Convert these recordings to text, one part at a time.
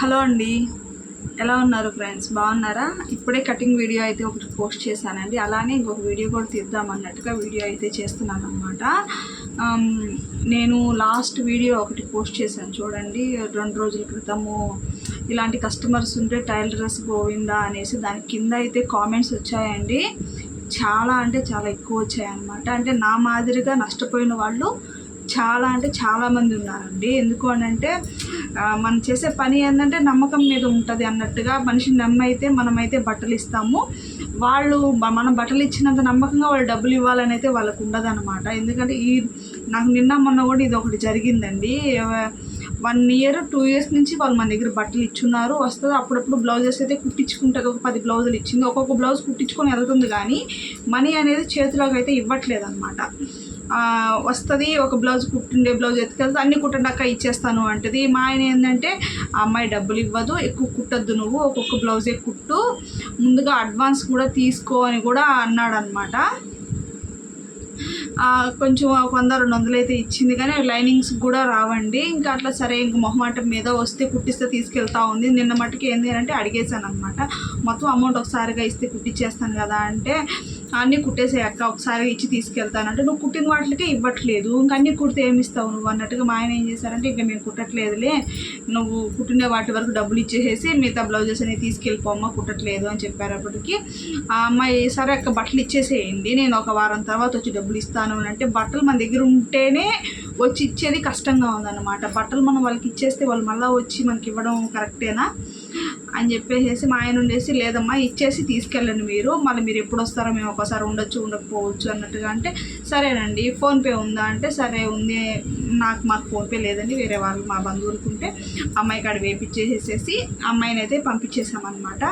Hello అండి. ఎలా ఉన్నారు ఫ్రెండ్స్? బాగున్నారా? ఇప్పుడే కటింగ్ వీడియో అయితే ఒకటి పోస్ట్ చేశానండి. అలానే ఇంకొక వీడియో కూడా తీద్దాం అన్నట్టుగా వీడియో అయితే చేస్తున్నాను అనమాట నేను లాస్ట్ వీడియో ఒకటి పోస్ట్ చేశాను చూడండి. రెండు రోజుల క్రితము ఇలాంటి కస్టమర్స్ ఉంటే టైలర్స్ గోవిందా అనేసి దాని కింద అయితే కామెంట్స్ వచ్చాయండి. చాలా అంటే చాలా ఎక్కువ వచ్చాయన్నమాట. అంటే నా మాదిరిగా నష్టపోయిన వాళ్ళు చాలా అంటే చాలామంది ఉన్నారండి. ఎందుకు అని అంటే మనం చేసే పని ఏంటంటే నమ్మకం మీద ఉంటుంది అన్నట్టుగా మనిషి నమ్మైతే మనమైతే బట్టలు ఇస్తాము. వాళ్ళు మనం బట్టలు ఇచ్చినంత నమ్మకంగా వాళ్ళు డబ్బులు ఇవ్వాలని అయితే వాళ్ళకు ఉండదు అనమాట ఎందుకంటే ఈ నాకు నిన్న మొన్న కూడా ఇది ఒకటి జరిగిందండి. వన్ ఇయర్ టూ ఇయర్స్ నుంచి వాళ్ళు మన దగ్గర బట్టలు ఇచ్చున్నారు. వస్తుంది అప్పుడప్పుడు బ్లౌజెస్ అయితే కుట్టించుకుంటే ఒక పది బ్లౌజులు ఇచ్చింది. ఒక్కొక్క బ్లౌజ్ కుట్టించుకొని వెళ్తుంది కానీ మనీ అనేది చేతిలోకి అయితే ఇవ్వట్లేదు అనమాట వస్తుంది ఒక బ్లౌజ్ కుట్టుండే బ్లౌజ్ ఎత్తుకెళ్తే అన్ని కుట్టడాక ఇచ్చేస్తాను అంటది. మా ఆయన ఏంటంటే ఆ అమ్మాయి డబ్బులు ఇవ్వదు ఎక్కువ కుట్టద్దు నువ్వు ఒక్కొక్క బ్లౌజే కుట్టు ముందుగా అడ్వాన్స్ కూడా తీసుకో అని కూడా అన్నాడు అనమాట కొంచెం ఒక వంద రెండు వందలు అయితే ఇచ్చింది కానీ లైనింగ్స్ కూడా రావండి. ఇంకా అట్లా సరే ఇంక మొహమాటం మీద వస్తే కుట్టిస్తే తీసుకెళ్తా ఉంది. నిన్న మటుకు ఏంది అంటే అడిగేశాను అనమాట మొత్తం అమౌంట్ ఒకసారిగా ఇస్తే కుట్టించేస్తాను కదా అంటే అన్నీ కుట్టేసే అక్క ఒకసారి ఇచ్చి తీసుకెళ్తానంటే నువ్వు కుట్టిన వాటికే ఇవ్వట్లేదు. ఇంకా అన్నీ కుడితే ఏమి ఇస్తావు నువ్వు అన్నట్టుగా మా ఆయన ఏం చేశారంటే ఇంకా మేము కుట్టట్లేదులే నువ్వు కుట్టిన వాటి వరకు డబ్బులు ఇచ్చేసేసి మిగతా బ్లౌజెస్ అనేవి తీసుకెళ్ళిపోమ్మా కుట్టట్లేదు అని చెప్పారప్పటికి ఆ అమ్మాయి సరే అక్క బట్టలు ఇచ్చేసేయండి నేను ఒక వారం తర్వాత వచ్చి డబ్బులు ఇస్తాను అని అంటే బట్టలు మన దగ్గర ఉంటేనే వచ్చి ఇచ్చేది కష్టంగా ఉందన్నమాట. బట్టలు మనం వాళ్ళకి ఇచ్చేస్తే వాళ్ళు మళ్ళీ వచ్చి మనకి ఇవ్వడం కరెక్టేనా? అని చెప్పేసి మా ఆయన ఉండేసి లేదమ్మా ఇచ్చేసి తీసుకెళ్ళండి మీరు. మళ్ళీ మీరు ఎప్పుడు వస్తారో మేము ఒకసారి ఉండొచ్చు ఉండకపోవచ్చు అన్నట్టుగా అంటే సరేనండి ఫోన్పే ఉందా? అంటే సరే ఉంది. నాకు మాకు ఫోన్పే లేదండి. వేరే వాళ్ళు మా బంధువులకు ఉంటే అమ్మాయి కాడ వేపించేసేసి అమ్మాయిని అయితే పంపించేసామన్నమాట.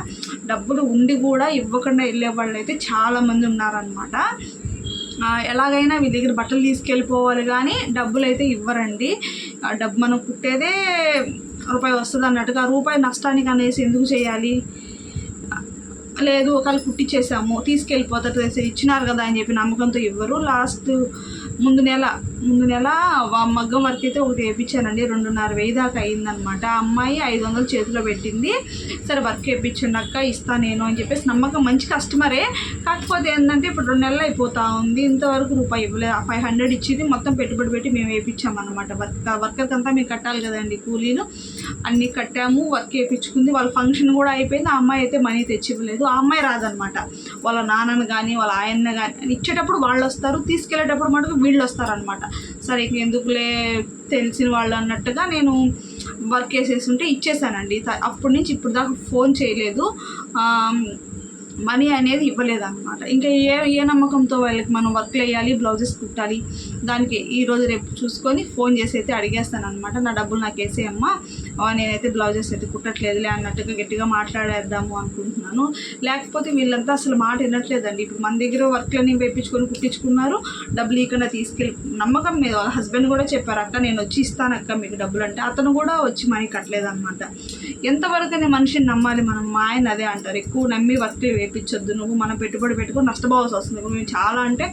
డబ్బులు ఉండి కూడా ఇవ్వకుండా వెళ్ళే వాళ్ళు అయితే చాలామంది ఉన్నారనమాట ఎలాగైనా వీళ్ళ దగ్గర బట్టలు తీసుకెళ్ళిపోవాలి కానీ డబ్బులు అయితే ఇవ్వరండి. ఆ డబ్బు మనం కుట్టేదే రూపాయి వస్తుంది అన్నట్టుగా రూపాయి నష్టానికి అనేసి ఎందుకు చేయాలి? లేదు ఒకళ్ళు కుట్టించేసాము తీసుకెళ్ళిపోతారు ఇచ్చినారు కదా అని చెప్పి నమ్మకంతో ఇవ్వరు లాస్ట్ ముందు నెల ముందు నెల మగ్గం వర్క్ అయితే ఒకటి వేయించానండి రెండున్నర వెయ్యి దాకా అయిందనమాట ఆ అమ్మాయి ఐదు వందలు చేతిలో పెట్టింది. సరే వర్క్ వేయించండి ఇస్తా నేను అని చెప్పేసి నమ్మకం మంచి కస్టమరే కాకపోతే ఏంటంటే ఇప్పుడు రెండు నెలలు అయిపోతా ఉంది. ఇంతవరకు రూపాయి ఇవ్వలేదు ఫైవ్ హండ్రెడ్ ఇచ్చింది. మొత్తం పెట్టుబడి పెట్టి మేము వేయించామన్నమాట వర్క్ వర్కర్కి అంతా మేము కట్టాలి కదండి కూలీలు. అన్నీ కట్టాము వర్క్ వేయించుకుంది వాళ్ళ ఫంక్షన్ కూడా అయిపోయింది. ఆ అమ్మాయి అయితే మనీ తెచ్చి ఇవ్వలేదు ఆ అమ్మాయి రాదనమాట వాళ్ళ నాన్నను కానీ వాళ్ళ ఆయన్న కానీ ఇచ్చేటప్పుడు వాళ్ళు వస్తారు. తీసుకెళ్ళేటప్పుడు మటుకు వీళ్ళు వస్తారనమాట సరే ఎందుకులే తెలిసిన వాళ్ళు అన్నట్టుగా నేను వర్క్ వేసేసి ఉంటే ఇచ్చేసానండి అప్పటి నుంచి ఇప్పుడు దాకా ఫోన్ చేయలేదు. మనీ అనేది ఇవ్వలేదన్నమాట. ఇంకా ఏ ఏ నమ్మకంతో వాళ్ళకి మనం వర్క్లు వేయాలి బ్లౌజెస్ కుట్టాలి దానికి ఈ రోజు రేపు చూసుకొని ఫోన్ చేసి అయితే అడిగేస్తాను అనమాట నా డబ్బులు నాకు వేసేయమ్మా నేనైతే బ్లౌజెస్ అయితే కుట్టట్లేదులే అన్నట్టుగా గట్టిగా మాట్లాడేద్దాము అనుకుంటున్నాను. లేకపోతే వీళ్ళంతా అసలు మాట వినట్లేదండి. ఇప్పుడు మన దగ్గర వర్క్లన్నీ వేయించుకొని కుట్టించుకున్నారు. డబ్బులు ఇవ్వకుండా తీసుకెళ్ళి నమ్మకం మీద వాళ్ళ హస్బెండ్ కూడా చెప్పారు అక్క నేను వచ్చి ఇస్తాను అక్క మీకు డబ్బులు అంటే అతను కూడా వచ్చి మనీ కట్టలేదు అనమాట ఎంతవరకనే మనిషిని నమ్మాలి మనం మా ఆయన అదే అంటారు. ఎక్కువ నమ్మి వర్క్ వేయించొద్దు నువ్వు మనం పెట్టుబడి పెట్టుకుని నష్టపోవాల్సి వస్తుంది. మేము చాలా అంటే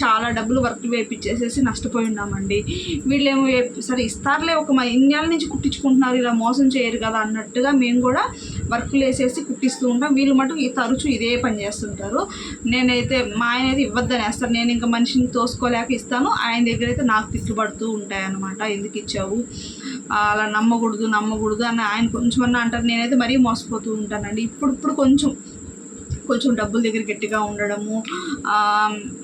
చాలా డబ్బులు వర్క్లు వేయించేసేసి నష్టపోయి ఉన్నామండి వీళ్ళేమో సరే ఇస్తారులే ఒక మా ఇన్నేళ్ళ నుంచి కుట్టించుకుంటున్నారు ఇలా మోసం చేయరు కదా అన్నట్టుగా మేము కూడా వర్క్లు వేసేసి కుట్టిస్తూ ఉంటాం. వీళ్ళు మటుకు ఈ తరచూ ఇదే పని చేస్తుంటారు. నేనైతే మా ఆయన అయితే ఇవ్వద్దని వేస్తారు. నేను ఇంకా మనిషిని తోసుకోలేక ఇస్తాను. ఆయన దగ్గర అయితే నాకు తిట్టుబడుతూ ఉంటాయన్నమాట. ఎందుకు ఇచ్చావు? అలా నమ్మకూడదు నమ్మకూడదు అని ఆయన కొంచెం అన్న అంటారు. నేనైతే మరీ మోసపోతూ ఉంటానండి. ఇప్పుడు ఇప్పుడు కొంచెం కొంచెం డబ్బుల దగ్గర గట్టిగా ఉండడము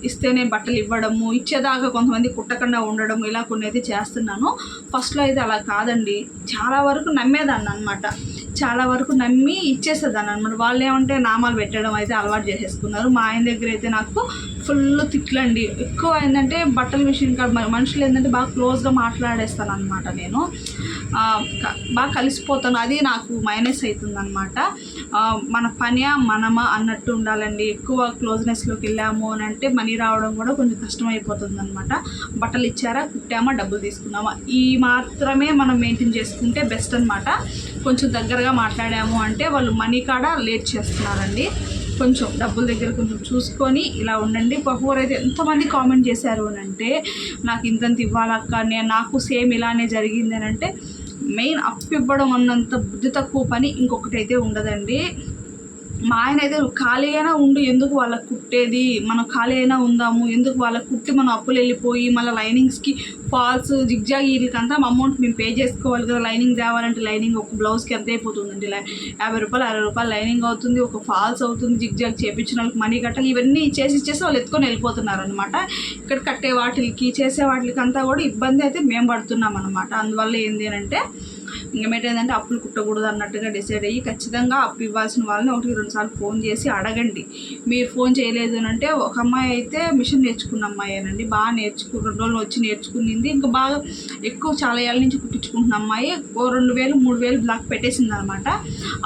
ఇస్తేనే బట్టలు ఇవ్వడము ఇచ్చేదాకా కొంతమంది కుట్టకుండా ఉండడం ఇలా కొన్ని అయితే చేస్తున్నాను ఫస్ట్లో అయితే అలా కాదండి. చాలా వరకు నమ్మేదాన్ని అనమాట చాలా వరకు నమ్మి ఇచ్చేసేదాన్ని అనమాట వాళ్ళు ఏమంటే నామాలు పెట్టడం అయితే అలవాటు చేసేసుకున్నారు. మా ఆయన దగ్గర అయితే నాకు ఫుల్ తిట్లండి. ఎక్కువ ఏంటంటే బట్టల మిషన్ మనుషులు ఏంటంటే బాగా క్లోజ్గా మాట్లాడేస్తాను అనమాట నేను బాగా కలిసిపోతాను. అది నాకు మైనస్ అవుతుంది అనమాట మన పనియా మనమా అన్నట్టు ఉండాలండి. ఎక్కువ క్లోజ్నెస్లోకి వెళ్ళాము అని అంటే మనీ రావడం కూడా కొంచెం కష్టం అయిపోతుంది అనమాట బట్టలు ఇచ్చారా కుట్టామా డబ్బులు తీసుకున్నామా? ఈ మాత్రమే మనం మెయింటైన్ చేసుకుంటే బెస్ట్ అనమాట కొంచెం దగ్గరగా మాట్లాడాము అంటే వాళ్ళు మనీ కాడ లేట్ చేస్తున్నారండి. కొంచెం డబ్బుల దగ్గర కొంచెం చూసుకొని ఇలా ఉండండి. బహువర్ అయితే ఎంతమంది కామెంట్ చేశారు అని అంటే నాకు ఇంతంత ఇవ్వాలక్క నేను నాకు సేమ్ ఇలానే జరిగింది అని అంటే మెయిన్ అప్పు ఇవ్వడం అన్నంత బుద్ధి తక్కువ పని ఇంకొకటి అయితే ఉండదండి. మా ఆయన అయితే ఖాళీ అయినా ఉండు ఎందుకు వాళ్ళకి కుట్టేది? మనం ఖాళీ అయినా ఉందాము ఎందుకు వాళ్ళకి కుట్టి మనం అప్పులు వెళ్ళిపోయి మళ్ళీ లైనింగ్స్కి ఫాల్స్ జిగ్జాగ్ వీటికంతా అమౌంట్ మేము పే చేసుకోవాలి కదా. లైనింగ్ తేవాలంటే లైనింగ్ ఒక బ్లౌజ్కి ఎంత అయిపోతుందండి? యాభై రూపాయలు అరవై రూపాయలు లైనింగ్ అవుతుంది ఒక ఫాల్స్ అవుతుంది జిగ్జాగ్ చేపించిన వాళ్ళకి మనీ కట్టాలి. ఇవన్నీ చేసి ఇచ్చేసి వాళ్ళు ఎత్తుకొని వెళ్ళిపోతున్నారు అనమాట ఇక్కడ కట్టే వాటికి చేసే వాటికి అంతా కూడా ఇబ్బంది అయితే మేము పడుతున్నాం అనమాట అందువల్ల ఏంటి అంటే ఇంకేంటి ఏంటంటే అప్పులు కుట్టకూడదు అన్నట్టుగా డిసైడ్ అయ్యి ఖచ్చితంగా అప్పు ఇవ్వాల్సిన వాళ్ళని ఒకటి రెండు సార్లు ఫోన్ చేసి అడగండి. మీరు ఫోన్ చేయలేదు అని అంటే ఒక అమ్మాయి అయితే మిషన్ నేర్చుకున్న అమ్మాయి అనండి బాగా నేర్చుకు రెండు రోజులు వచ్చి నేర్చుకునింది. ఇంకా బాగా ఎక్కువ చాలా ఏళ్ళ నుంచి కుట్టించుకుంటున్న అమ్మాయి ఓ రెండు వేలు మూడు వేలు బ్లాక్ పెట్టేసింది అనమాట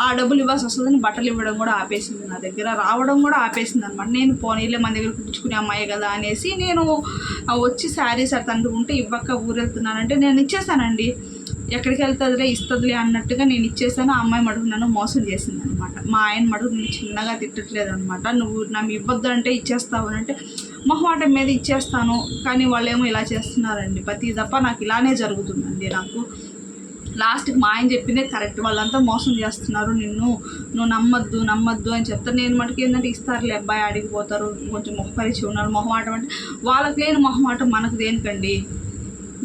ఆ డబ్బులు ఇవ్వాల్సి వస్తుందని బట్టలు ఇవ్వడం కూడా ఆపేసింది నా దగ్గర. రావడం కూడా ఆపేసింది అనమాట నేను పోనీలే మన దగ్గర కుట్టించుకునే అమ్మాయి కదా అనేసి నేను వచ్చి శారీస్ అట్లా ఉంటే ఇవ్వక ఊరెళ్తున్నానంటే నేను ఇచ్చేసానండి ఎక్కడికి వెళ్తుందిలే ఇస్తుందిలే అన్నట్టుగా నేను ఇచ్చేసాను. ఆ అమ్మాయి మడుగు నన్ను మోసం చేసింది అనమాట మా ఆయన మడుగు నేను చిన్నగా తిట్టట్లేదు అనమాట నువ్వు నన్ను ఇవ్వద్దు అంటే ఇచ్చేస్తావు అని అంటే మొహమాటం మీద ఇచ్చేస్తాను కానీ వాళ్ళేమో ఇలా చేస్తున్నారండి. ప్రతి తప్ప నాకు ఇలానే జరుగుతుందండి నాకు. లాస్ట్కి మా ఆయన చెప్పిందే కరెక్ట్. వాళ్ళంతా మోసం చేస్తున్నారు. నిన్ను నువ్వు నమ్మద్దు నమ్మద్దు అని చెప్తారు. నేను మటుకు ఏంటంటే ఇస్తారులే అబ్బాయి అడిగిపోతారు కొంచెం మొహపరిచి ఉన్నారు. మొహమాటం అంటే వాళ్ళకి లేని మొహమాటం మనకు దేనికండి?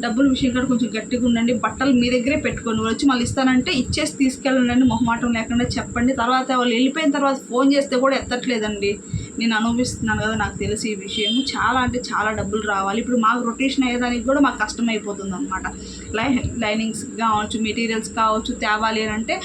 డబ్బుల విషయం కూడా కొంచెం గట్టిగా ఉండండి. బట్టలు మీ దగ్గరే పెట్టుకొని వచ్చి మళ్ళీ ఇస్తానంటే ఇచ్చేసి తీసుకెళ్ళండి. మొహమాటం లేకుండా చెప్పండి. తర్వాత వాళ్ళు వెళ్ళిపోయిన తర్వాత ఫోన్ చేస్తే కూడా ఎత్తట్లేదండి. నేను అనుభవిస్తున్నాను కదా నాకు తెలిసి ఈ విషయం చాలా అంటే చాలా డబ్బులు రావాలి. ఇప్పుడు మాకు రొటేషన్ అయ్యేదానికి కూడా మాకు కష్టం అయిపోతుంది అనమాట లై లైనింగ్స్ కావచ్చు మెటీరియల్స్ కావచ్చు తేవాలి అని అంటే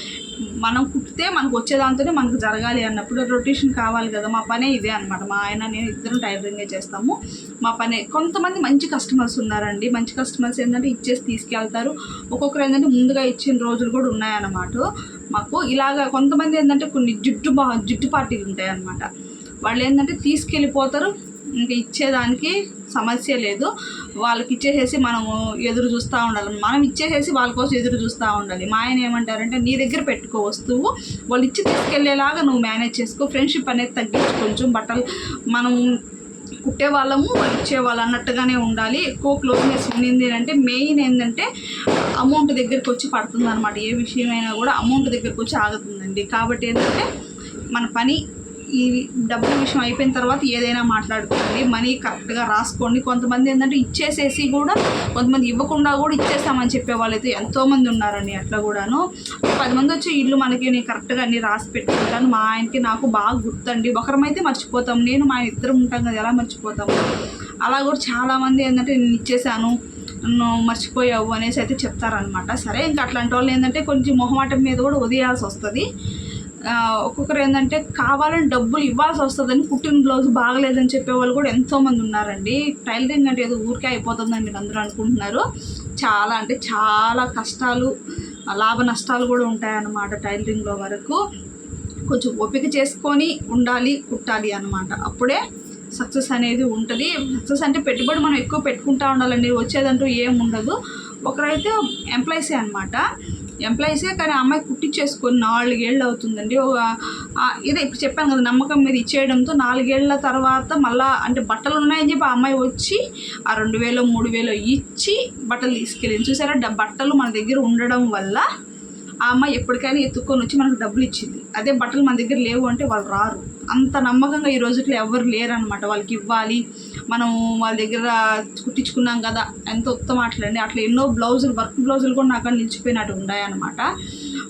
మనం కుట్టితే మనకు వచ్చేదాంతోనే మనకు జరగాలి అన్నప్పుడు రొటేషన్ కావాలి కదా మా పనే ఇదే అనమాట మా ఆయన నేను ఇద్దరం టైలరింగే చేస్తాము. మా పనే కొంతమంది మంచి కస్టమర్స్ ఉన్నారండి. మంచి కస్టమర్స్ ఏంటంటే ఇచ్చేసి తీసుకెళ్తారు. ఒక్కొక్కరు ఏంటంటే ముందుగా ఇచ్చిన రోజులు కూడా ఉన్నాయన్నమాట. మాకు ఇలాగ కొంతమంది ఏంటంటే కొన్ని జుట్టు బా జుట్టు పార్టీలు ఉంటాయన్నమాట. వాళ్ళు ఏంటంటే తీసుకెళ్ళిపోతారు. ఇంక ఇచ్చేదానికి సమస్య లేదు. వాళ్ళకి ఇచ్చేసేసి మనము ఎదురు చూస్తూ ఉండాలి. మనం ఇచ్చేసేసి వాళ్ళ కోసం ఎదురు చూస్తూ ఉండాలి. మా ఆయన ఏమంటారంటే నీ దగ్గర పెట్టుకో వస్తువు. వాళ్ళు ఇచ్చి తీసుకెళ్ళేలాగా నువ్వు మేనేజ్ చేసుకో. ఫ్రెండ్షిప్ అనేది తగ్గించు. కొంచెం బట్టలు మనం కుట్టే వాళ్ళము వాళ్ళు ఇచ్చేవాళ్ళు అన్నట్టుగానే ఉండాలి. ఎక్కువ క్లోజ్నెస్ ఉండింది అంటే మెయిన్ ఏంటంటే అమౌంట్ దగ్గరికి వచ్చి పడుతుంది అనమాట ఏ విషయమైనా కూడా అమౌంట్ దగ్గరికి వచ్చి ఆగుతుందండి. కాబట్టి ఏంటంటే మన పని ఈ డబ్బు విషయం అయిపోయిన తర్వాత ఏదైనా మాట్లాడుకోండి మనీ కరెక్ట్గా రాసుకోండి. కొంతమంది ఏంటంటే ఇచ్చేసేసి కూడా కొంతమంది ఇవ్వకుండా కూడా ఇచ్చేస్తామని చెప్పే వాళ్ళైతే ఎంతోమంది ఉన్నారండి అట్లా కూడాను. పది మంది వచ్చి ఇల్లు మనకి నేను కరెక్ట్గా అన్ని రాసి పెట్టుకుంటాను. మా ఆయనకి నాకు బాగా గుర్తండి. ఒకరమైతే మర్చిపోతాం. నేను మా ఆయన ఇద్దరం ఉంటాం కదా ఎలా మర్చిపోతాము? అలా కూడా చాలామంది ఏంటంటే నేను ఇచ్చేసాను మర్చిపోయావు అనేసి అయితే చెప్తారనమాట సరే ఇంకా అట్లాంటి వాళ్ళు ఏంటంటే కొంచెం మొహమాటం మీద కూడా వదిలేయాల్సి వస్తుంది. ఒక్కొక్కరు ఏంటంటే కావాలని డబ్బులు ఇవ్వాల్సి వస్తుందని పుట్టిన బ్లౌజ్ బాగలేదని చెప్పే వాళ్ళు కూడా ఎంతోమంది ఉన్నారండి. టైలరింగ్ అంటే ఏదో ఊరికే అయిపోతుందని మీరు అందరూ అనుకుంటున్నారు. చాలా అంటే చాలా కష్టాలు లాభ నష్టాలు కూడా ఉంటాయన్నమాట టైలరింగ్లో వరకు. కొంచెం ఓపిక చేసుకొని ఉండాలి కుట్టాలి అనమాట అప్పుడే సక్సెస్ అనేది ఉంటుంది. సక్సెస్ అంటే పెట్టుబడి మనం ఎక్కువ పెట్టుకుంటా ఉండాలండి. వచ్చేదంటూ ఏం ఉండదు. ఒకరైతే ఎంప్లాయీసే అనమాట ఎంప్లాయీసే కానీ ఆ అమ్మాయి కుట్టించేసుకొని నాలుగేళ్ళు అవుతుందండి. ఒక- ఇదే ఇప్పుడు చెప్పాను కదా నమ్మకం మీద ఇచ్చేయడంతో నాలుగేళ్ళ తర్వాత మళ్ళా అంటే బట్టలు ఉన్నాయని చెప్పి ఆ అమ్మాయి వచ్చి ఆ రెండు వేలు మూడు వేలు ఇచ్చి బట్టలు తీసుకెళ్ళింది. చూసారా? బట్టలు మన దగ్గర ఉండడం వల్ల ఆ అమ్మాయి ఎప్పటికైనా ఎత్తుక్కొని వచ్చి మనకు డబ్బులు ఇచ్చింది. అదే బట్టలు మన దగ్గర లేవు అంటే వాళ్ళు రారు. అంత నమ్మకంగా ఈ రోజుల్లో ఎవరు లేరనమాట వాళ్ళకి ఇవ్వాలి మనం వాళ్ళ దగ్గర కుట్టించుకున్నాం కదా ఎంత ఉత్తమ అట్లండి అట్లా ఎన్నో బ్లౌజులు వర్క్ బ్లౌజులు కూడా నాకు నిలిచిపోయినట్టు ఉన్నాయన్నమాట.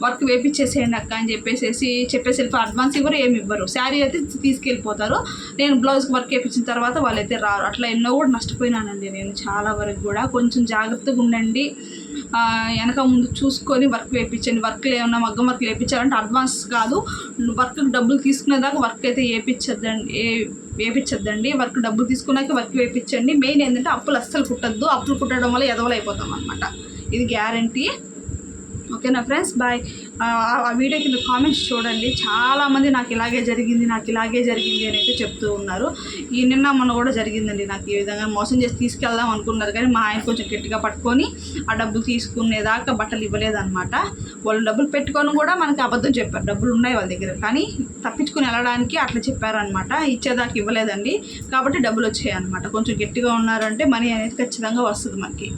వర్క్ వేపించేసేయండి అక్క అని చెప్పేసి చెప్పేసి అడ్వాన్స్ ఇవ్వరు ఏమి ఇవ్వరు. శారీ అయితే తీసుకెళ్ళిపోతారు. నేను బ్లౌజ్కి వర్క్ వేయించిన తర్వాత వాళ్ళైతే రారు. అట్లా ఎన్నో కూడా నష్టపోయినానండి నేను చాలా వరకు కూడా. కొంచెం జాగ్రత్తగా ఉండండి. వెనక ముందు చూసుకొని వర్క్ వేయించండి వర్క్ ఏమన్నా మగ్గం వర్క్ వేయించాలంటే అడ్వాన్స్ కాదు. వర్క్ డబ్బులు తీసుకునేదాకా వర్క్ అయితే వేయించద్దండి ఏ వేపించద్దండి. వర్క్ డబ్బులు తీసుకున్నాక వర్క్ వేపించండి. మెయిన్ ఏంటంటే అప్పులు అస్సలు కుట్టద్దు. అప్పులు కుట్టడం వల్ల ఎదవలు అయిపోతాం అనమాట ఇది గ్యారంటీ. ఓకేనా ఫ్రెండ్స్? బాయ్. ఆ వీడియో కింద కామెంట్స్ చూడండి. చాలామంది నాకు ఇలాగే జరిగింది నాకు ఇలాగే జరిగింది అని అయితే చెప్తూ ఉన్నారు. ఈ నిన్న మొన్న కూడా జరిగిందండి నాకు ఈ విధంగా మోసం చేసి తీసుకెళ్దాం అనుకున్నారు కానీ మా ఆయన కొంచెం గట్టిగా పట్టుకొని ఆ డబ్బులు తీసుకునేదాకా బట్టలు ఇవ్వలేదన్నమాట. వాళ్ళు డబ్బులు పెట్టుకొని కూడా మనకి అబద్ధం చెప్పారు. డబ్బులు ఉన్నాయి వాళ్ళ దగ్గర. కానీ తప్పించుకుని వెళ్ళడానికి అట్లా చెప్పారనమాట ఇచ్చేదాకా ఇవ్వలేదండి. కాబట్టి డబ్బులు వచ్చాయి అనమాట కొంచెం గట్టిగా ఉన్నారంటే మనీ అనేది ఖచ్చితంగా వస్తుంది మనకి.